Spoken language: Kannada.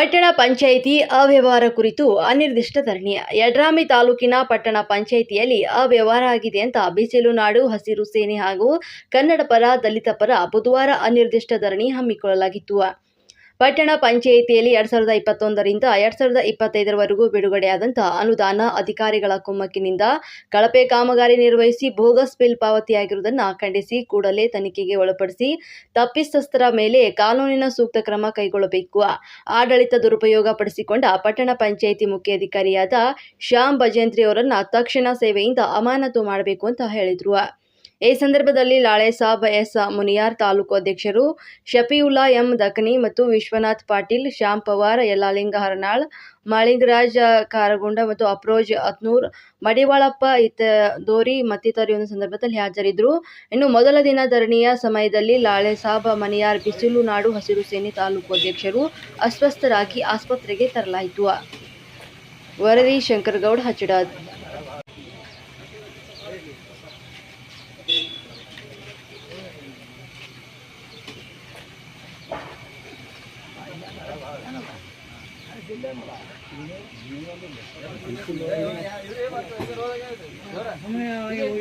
ಪಟ್ಟಣ ಪಂಚಾಯಿತಿ ಅವ್ಯವಹಾರ ಕುರಿತು ಅನಿರ್ದಿಷ್ಟ ಧರಣಿ ಯಡ್ರಾಮಿ ತಾಲೂಕಿನ ಪಟ್ಟಣ ಪಂಚಾಯಿತಿಯಲ್ಲಿ ಅವ್ಯವಹಾರ ಆಗಿದೆ ಅಂತ ಬಿಸಿಲು, ನಾಡು, ಹಸಿರು ಸೇನೆ ಹಾಗೂ ಕನ್ನಡ ಪರ ದಲಿತ ಪರ ಬುಧವಾರ ಅನಿರ್ದಿಷ್ಟ ಧರಣಿ ಹಮ್ಮಿಕೊಳ್ಳಲಾಗಿತ್ತು. ಪಟ್ಟಣ ಪಂಚಾಯಿತಿಯಲ್ಲಿ ಎರಡ್ ಸಾವಿರದ ಇಪ್ಪತ್ತೊಂದರಿಂದ ಎರಡ್ ಸಾವಿರದ ಇಪ್ಪತ್ತೈದರವರೆಗೂ ಬಿಡುಗಡೆಯಾದಂತಹ ಅನುದಾನ ಅಧಿಕಾರಿಗಳ ಕುಮ್ಮಕ್ಕಿನಿಂದ ಕಳಪೆ ಕಾಮಗಾರಿ ನಿರ್ವಹಿಸಿ ಬೋಗಸ್ ಬಿಲ್ ಪಾವತಿಯಾಗಿರುವುದನ್ನು ಖಂಡಿಸಿ ಕೂಡಲೇ ತನಿಖೆಗೆ ಒಳಪಡಿಸಿ ತಪ್ಪಿತಸ್ಥರ ಮೇಲೆ ಕಾನೂನಿನ ಸೂಕ್ತ ಕ್ರಮ ಕೈಗೊಳ್ಳಬೇಕು. ಆಡಳಿತ ದುರುಪಯೋಗ ಪಡಿಸಿಕೊಂಡ ಪಟ್ಟಣ ಪಂಚಾಯಿತಿ ಮುಖ್ಯಾಧಿಕಾರಿಯಾದ ಶ್ಯಾಮ್ ಭಜೇಂದ್ರಿ ಅವರನ್ನು ತಕ್ಷಣ ಸೇವೆಯಿಂದ ಅಮಾನತು ಮಾಡಬೇಕು ಅಂತ ಹೇಳಿದ್ರು. ಈ ಸಂದರ್ಭದಲ್ಲಿ ಲಾಳೆ ಸಾಬ್ ಎಸ್ ಮುನಿಯಾರ್ ತಾಲೂಕು ಅಧ್ಯಕ್ಷರು ಶಫಿಯುಲ್ಲಾ ಎಂ ದಕನಿ ಮತ್ತು ವಿಶ್ವನಾಥ್ ಪಾಟೀಲ್, ಶ್ಯಾಮ್ ಪವಾರ್, ಯಲ್ಲಾಲಿಂಗ ಹರನಾಳ್, ಮಾಳಿಂಗರಾಜ್ ಕಾರಗುಂಡ ಮತ್ತು ಅಪ್ರೋಜ್ ಅತ್ನೂರ್, ಮಡಿವಾಳಪ್ಪ ಇತ ದೋರಿ ಮತ್ತಿತರರು ಒಂದು ಸಂದರ್ಭದಲ್ಲಿ ಹಾಜರಿದ್ದರು. ಇನ್ನು ಮೊದಲ ದಿನ ಧರಣಿಯ ಸಮಯದಲ್ಲಿ ಲಾಳೆ ಸಾಬ್ ಮನಿಯಾರ್ ಬಿಸಿಲು ನಾಡು ಹಸಿರು ಸೇನೆ ತಾಲೂಕು ಅಧ್ಯಕ್ಷರು ಅಸ್ವಸ್ಥರಾಗಿ ಆಸ್ಪತ್ರೆಗೆ ತರಲಾಯಿತು ವರದಿ ಶಂಕರಗೌಡ, ಹಚ್ಚಡಾದ್. ಸುಮ್ಮನೆ ಹೋಗ್ಯದ